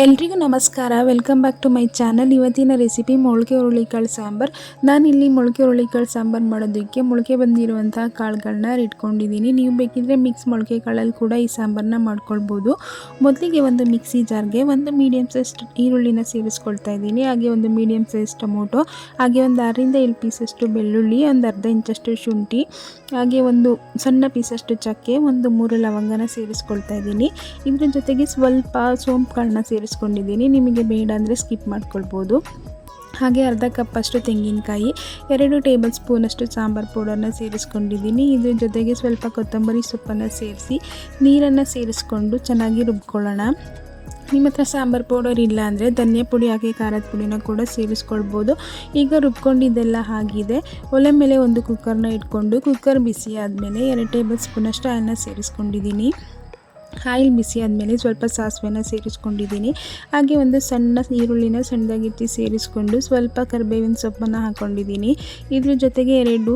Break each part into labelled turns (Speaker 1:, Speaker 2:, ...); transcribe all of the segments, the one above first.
Speaker 1: ಎಲ್ರಿಗೂ ನಮಸ್ಕಾರ. Welcome back to my channel ಇವತ್ತಿನ ರೆಸಿಪಿ ಮೊಳಕೆ ಹುರುಳಿಕಾಳು ಸಾಂಬಾರು. ನಾನಿಲ್ಲಿ ಮೊಳಕೆ ಹುರುಳಿಕಾಳು ಸಾಂಬಾರು ಮಾಡೋದಕ್ಕೆ ಮೊಳಕೆ ಬಂದಿರುವಂಥ ಕಾಳುಗಳನ್ನ ಇಟ್ಕೊಂಡಿದ್ದೀನಿ ನೀವು ಬೇಕಿದ್ರೆ ಮಿಕ್ಸ್ ಮೊಳಕೆ ಕಾಳಲ್ಲಿ ಕೂಡ ಈ ಸಾಂಬಾರನ್ನ ಮಾಡ್ಕೊಳ್ಬೋದು. ಮೊದಲಿಗೆ ಒಂದು ಮಿಕ್ಸಿ ಜಾರ್ಗೆ ಒಂದು ಮೀಡಿಯಮ್ ಸೈಜ್ ಈರುಳ್ಳಿನ ಸೇರಿಸ್ಕೊಳ್ತಾ ಇದ್ದೀನಿ. ಹಾಗೆ ಒಂದು ಮೀಡಿಯಮ್ ಸೈಜ್ ಟೊಮೊಟೊ, ಹಾಗೆ ಒಂದು ಆರರಿಂದ ಏಳು ಪೀಸಷ್ಟು ಬೆಳ್ಳುಳ್ಳಿ, ಒಂದು ಅರ್ಧ ಇಂಚಷ್ಟು ಶುಂಠಿ, ಹಾಗೆ ಒಂದು ಸಣ್ಣ ಪೀಸಷ್ಟು ಚಕ್ಕೆ, ಒಂದು ಮೂರು ಲವಂಗನ ಸೇರಿಸ್ಕೊಳ್ತಾ ಇದ್ದೀನಿ. ಇದರ ಜೊತೆಗೆ ಸ್ವಲ್ಪ ಸೋಂಪುಗಳನ್ನ ಸೇರಿಸ್ಕೊಂಡಿದ್ದೀನಿ ನಿಮಗೆ ಬೇಡ ಅಂದರೆ ಸ್ಕಿಪ್ ಮಾಡ್ಕೊಳ್ಬೋದು. ಹಾಗೆ ಅರ್ಧ ಕಪ್ಪಷ್ಟು ತೆಂಗಿನಕಾಯಿ, ಎರಡು ಟೇಬಲ್ ಸ್ಪೂನಷ್ಟು ಸಾಂಬಾರು ಪೌಡರ್ನ ಸೇರಿಸ್ಕೊಂಡಿದ್ದೀನಿ. ಇದ್ರ ಜೊತೆಗೆ ಸ್ವಲ್ಪ ಕೊತ್ತಂಬರಿ ಸೊಪ್ಪನ್ನು ಸೇರಿಸಿ, ನೀರನ್ನು ಸೇರಿಸ್ಕೊಂಡು ಚೆನ್ನಾಗಿ ರುಬ್ಕೊಳ್ಳೋಣ. ನಿಮ್ಮ ಹತ್ರ ಸಾಂಬಾರು ಪೌಡರ್ ಇಲ್ಲ ಅಂದರೆ ಧನಿಯಾ ಪುಡಿ, ಹಾಗೆ ಖಾರದ ಪುಡಿನ ಕೂಡ ಸೇರಿಸ್ಕೊಳ್ಬೋದು. ಈಗ ರುಬ್ಕೊಂಡಿದ್ದೆಲ್ಲ ಆಗಿದೆ. ಒಲೆ ಮೇಲೆ ಒಂದು ಕುಕ್ಕರ್ನ ಇಟ್ಕೊಂಡು ಕುಕ್ಕರ್ ಬಿಸಿ ಆದಮೇಲೆ ಎರಡು ಟೇಬಲ್ ಸ್ಪೂನಷ್ಟು ಅನ್ನ ಸೇರಿಸ್ಕೊಂಡಿದ್ದೀನಿ. ಆಯಿಲ್ ಬಿಸಿ ಆದಮೇಲೆ ಸ್ವಲ್ಪ ಸಾಸಿವೆನ ಸೇರಿಸ್ಕೊಂಡಿದ್ದೀನಿ. ಹಾಗೆ ಒಂದು ಸಣ್ಣ ಈರುಳ್ಳಿನ ಸಣ್ಣದಾಗಿತ್ತಿ ಸೇರಿಸ್ಕೊಂಡು ಸ್ವಲ್ಪ ಕರಿಬೇವಿನ ಸೊಪ್ಪನ್ನು ಹಾಕ್ಕೊಂಡಿದ್ದೀನಿ ಇದ್ರ ಜೊತೆಗೆ ಎರಡು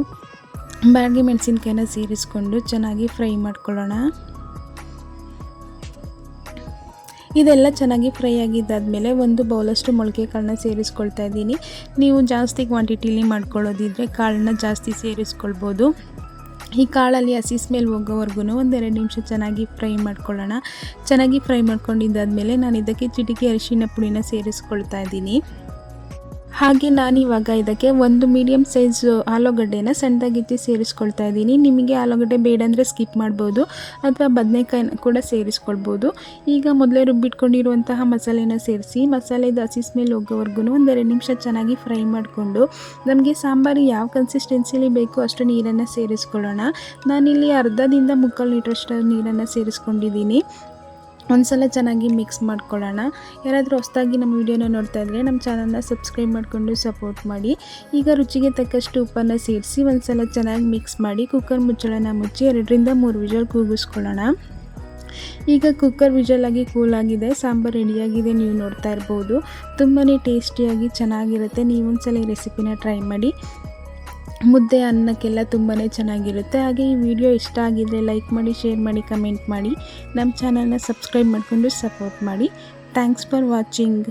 Speaker 1: ಬಾಡಿಗೆ ಮೆಣಸಿನ್ಕಾಯಿನ ಸೇರಿಸ್ಕೊಂಡು ಚೆನ್ನಾಗಿ ಫ್ರೈ ಮಾಡ್ಕೊಳ್ಳೋಣ. ಇದೆಲ್ಲ ಚೆನ್ನಾಗಿ ಫ್ರೈ ಆಗಿದ್ದಾದಮೇಲೆ ಒಂದು ಬೌಲಷ್ಟು ಮೊಳಕೆ ಕಾಳನ್ನ ಸೇರಿಸ್ಕೊಳ್ತಾ ಇದ್ದೀನಿ. ನೀವು ಜಾಸ್ತಿ ಕ್ವಾಂಟಿಟೀಲಿ ಮಾಡ್ಕೊಳ್ಳೋದಿದ್ರೆ ಕಾಳನ್ನ ಜಾಸ್ತಿ ಸೇರಿಸ್ಕೊಳ್ಬೋದು. ಈ ಕಾಳಲ್ಲಿ ಹಸಿ ಸ್ಮೆಲ್ ಹೋಗೋವರೆಗೂ ಒಂದೆರಡು ನಿಮಿಷ ಚೆನ್ನಾಗಿ ಫ್ರೈ ಮಾಡ್ಕೊಳ್ಳೋಣ. ಚೆನ್ನಾಗಿ ಫ್ರೈ ಮಾಡ್ಕೊಂಡಿದ್ದಾದಮೇಲೆ ನಾನು ಇದಕ್ಕೆ ಚಿಟಿಕೆ ಅರಿಶಿನ ಪುಡಿನ ಸೇರಿಸ್ಕೊಳ್ತಾ ಇದ್ದೀನಿ. ಹಾಗೆ ನಾನು ಇವಾಗ ಇದಕ್ಕೆ ಒಂದು ಮೀಡಿಯಮ್ ಸೈಜ್ ಆಲೂಗಡ್ಡೆನ ಸಣ್ಣದಾಗಿತ್ತು ಸೇರಿಸ್ಕೊಳ್ತಾ ಇದ್ದೀನಿ. ನಿಮಗೆ ಆಲೂಗಡ್ಡೆ ಬೇಡ ಅಂದರೆ ಸ್ಕಿಪ್ ಮಾಡ್ಬೋದು. ಅಥವಾ ಬದನೆಕಾಯಿನ ಕೂಡ ಸೇರಿಸ್ಕೊಳ್ಬೋದು. ಈಗ ಮೊದಲೇ ರುಬ್ಬಿಟ್ಕೊಂಡಿರುವಂತಹ ಮಸಾಲೆನ ಸೇರಿಸಿ ಮಸಾಲೆದು ಹಸಿ ಸ್ಮೆಲ್ ಹೋಗೋವರೆಗೂ ಎರಡು ನಿಮಿಷ ಚೆನ್ನಾಗಿ ಫ್ರೈ ಮಾಡಿಕೊಂಡು, ನಮಗೆ ಸಾಂಬಾರು ಯಾವ ಕನ್ಸಿಸ್ಟೆನ್ಸಿಲಿ ಬೇಕು ಅಷ್ಟು ನೀರನ್ನು ಸೇರಿಸ್ಕೊಳ್ಳೋಣ. ನಾನಿಲ್ಲಿ ಅರ್ಧದಿಂದ ಮುಕ್ಕಾಲು ಲೀಟ್ರಷ್ಟು ನೀರನ್ನು ಸೇರಿಸ್ಕೊಂಡಿದ್ದೀನಿ. ಒಂದ್ಸಲ ಚೆನ್ನಾಗಿ ಮಿಕ್ಸ್ ಮಾಡ್ಕೊಳ್ಳೋಣ. ಯಾರಾದರೂ ಹೊಸದಾಗಿ ನಮ್ಮ ವೀಡಿಯೋನ ನೋಡ್ತಾ ಇದ್ರೆ ನಮ್ಮ ಚಾನಲ್ನ ಸಬ್ಸ್ಕ್ರೈಬ್ ಮಾಡಿಕೊಂಡು ಸಪೋರ್ಟ್ ಮಾಡಿ. ಈಗ ರುಚಿಗೆ ತಕ್ಕಷ್ಟು ಉಪ್ಪನ್ನು ಸೇರಿಸಿ ಒಂದ್ಸಲ ಚೆನ್ನಾಗಿ ಮಿಕ್ಸ್ ಮಾಡಿ ಕುಕ್ಕರ್ ಮುಚ್ಚಳನ ಮುಚ್ಚಿ ಎರಡರಿಂದ ಮೂರು ವಿಜಲ್ ಕೂಗಿಸ್ಕೊಳ್ಳೋಣ. ಈಗ ಕುಕ್ಕರ್ ವಿಜಲಾಗಿ ಕೂಲಾಗಿದೆ ಸಾಂಬಾರು ರೆಡಿಯಾಗಿದೆ ನೀವು ನೋಡ್ತಾ ಇರ್ಬೋದು. ತುಂಬಾ ಟೇಸ್ಟಿಯಾಗಿ ಚೆನ್ನಾಗಿರುತ್ತೆ, ನೀವೊಂದ್ಸಲ ಈ ರೆಸಿಪಿನ ಟ್ರೈ ಮಾಡಿ. ಮುದ್ದೆ ಅನ್ನಕ್ಕೆಲ್ಲ ತುಂಬಾ ಚೆನ್ನಾಗಿರುತ್ತೆ. ಹಾಗೆ ಈ ವಿಡಿಯೋ ಇಷ್ಟ ಆಗಿದ್ದರೆ ಲೈಕ್ ಮಾಡಿ, ಶೇರ್ ಮಾಡಿ, ಕಮೆಂಟ್ ಮಾಡಿ. ನಮ್ಮ ಚಾನಲ್ನ ಸಬ್ಸ್ಕ್ರೈಬ್ ಮಾಡಿಕೊಂಡು ಸಪೋರ್ಟ್ ಮಾಡಿ. Thanks for watching.